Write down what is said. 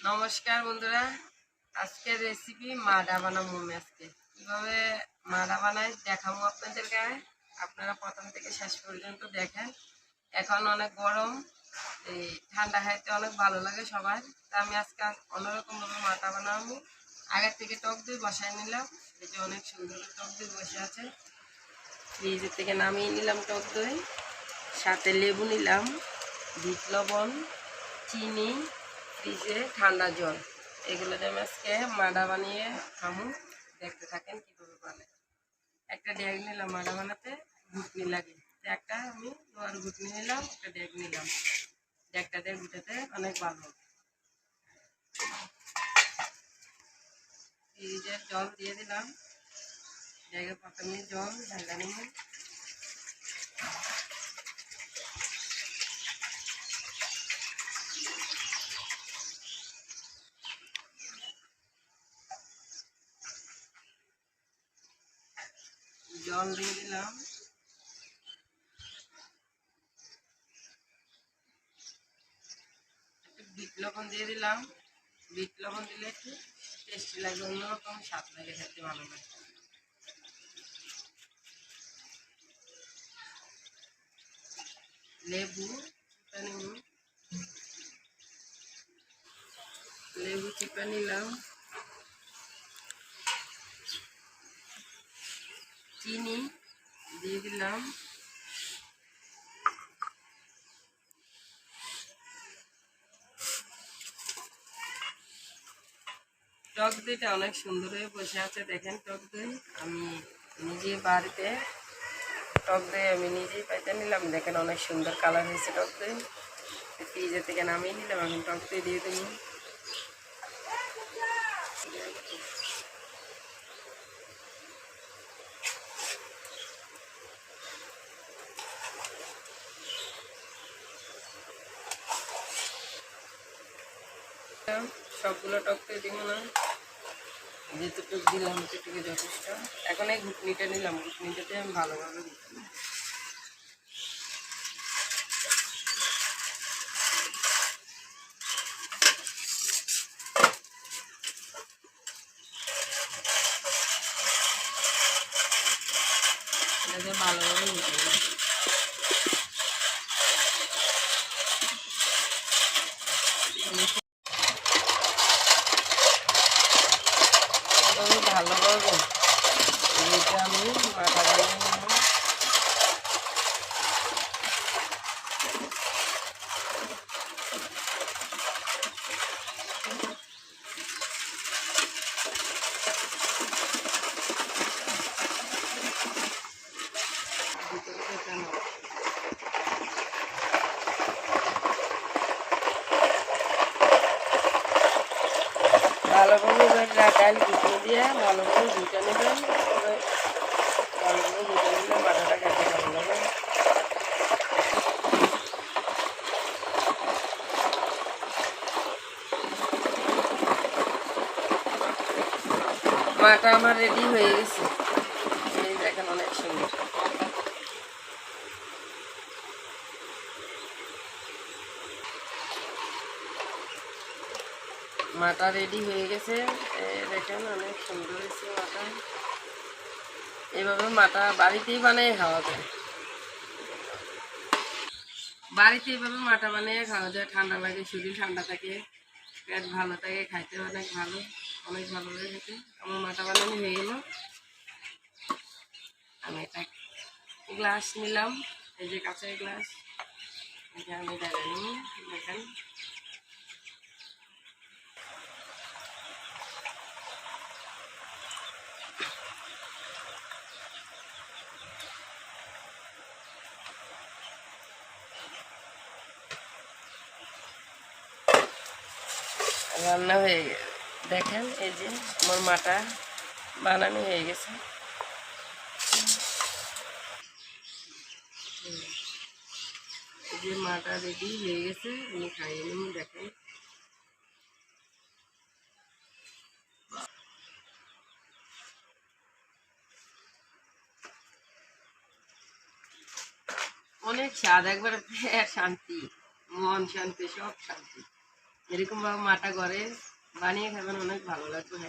নমস্কার বন্ধুরা। আজকের রেসিপি মাডা বানাবো আমি আজকে। কীভাবে মাডা বানাই দেখাবো আপনাদেরকে আপনারা প্রথম থেকে শেষ পর্যন্ত দেখেন। এখন অনেক গরম, এই ঠান্ডা খাইতে অনেক ভালো লাগে সবার। তা আমি আজকে অন্যরকমভাবে মাটা বানাবো। আগের থেকে টক দই বসাই নিলাম। এই যে অনেক সুন্দর টক দই বসে আছে। ফ্রিজের থেকে নামিয়ে নিলাম টক দই। সাথে লেবু নিলাম, বিট লবণ, চিনি ফ্রিজে ঠান্ডা জল। এগুলো আমি আজকে মাডা বানিয়ে খামু, দেখতে থাকেন কীভাবে বানাই একটা ড্যাগ নিলাম মাডা বানাতে, ঘুটনি লাগে। একটা আমি লোহার ঘুটনি নিলাম, একটা ড্যাগ নিলাম। ড্যাগটা দিয়ে ঘুটাতে অনেক ভালো ফ্রিজের জল দিয়ে দিলাম। ড্যাগের প্রথমে জল ঢাকা নিয়ে জল দিয়ে দিলাম। বিট লবণ দিয়ে দিলাম। বিট লবণ দিলে একটু টেস্টি লাগে, অন্যরকম স্বাদ লাগে খেতে ভালো লাগে। লেবু লেবু চিপা নিলাম। চিনি দিয়ে দিলাম। টক দইটা অনেক সুন্দর হয়ে বসে আছে, দেখেন টক দই। আমি নিজে বাড়িতে টক দই আমি নিজেই পাইতে নিলাম, দেখেন অনেক সুন্দর কালার হয়েছে টক দই। ফ্রিজের থেকে নামিয়ে নিলাম, আমি টক দই দিয়ে দিই সবগুলো টকতে দিব না যেটুকু দিলাম সেটুকু যথেষ্ট। এখন এই ঘুটনিটা নিলাম ঘুটনিটাতে আমি ভালোভাবে দিতাম ভালোভাবে দিতাম এভাবে ভালোভাবে এটা আমি মাথা বানিয়ে নেব ভিতরে যেতে না ভালোভাবে এবার ডাল গুঁটো দিয়ে ভালোভাবে গুঁটে নেবেন ভালোভাবে গুঁটে নিলে মাথাটা খেতে ভালো লাগে মাটা আমার রেডি হয়ে গেছে এই দেখেন অনেক সুন্দর মাটা রেডি হয়ে গেছে। দেখেন অনেক সুন্দর হয়েছে মাটা। এভাবে মাটা বাড়িতেই বানিয়ে খাওয়া যায়। বাড়িতে এভাবে মাটা বানিয়ে খাওয়া যায়। ঠান্ডা লাগে, শরীর ঠান্ডা থাকে। পেট ভালো থাকে, খাইতে অনেক ভালো অনেক ভালো লাগে খেতে আমার মাটা বানানো হয়ে গেল। আমি একটা গ্লাস নিলাম। এই যে কাঁচের গ্লাস আমি দেখা দেখেন। রান্না হয়ে গেছে দেখেন এই যে আমার মাটা বানানো হয়ে গেছে। এই যে মাটা রেডি হয়ে গেছে, আমি খাইয়ে নিই দেখেন। অনেক স্বাদ, একবার শান্তি, মন শান্তি, সব শান্তি। এরকমভাবে মাটা ঘরে বানিয়ে খাবেন অনেক ভালো লাগবে।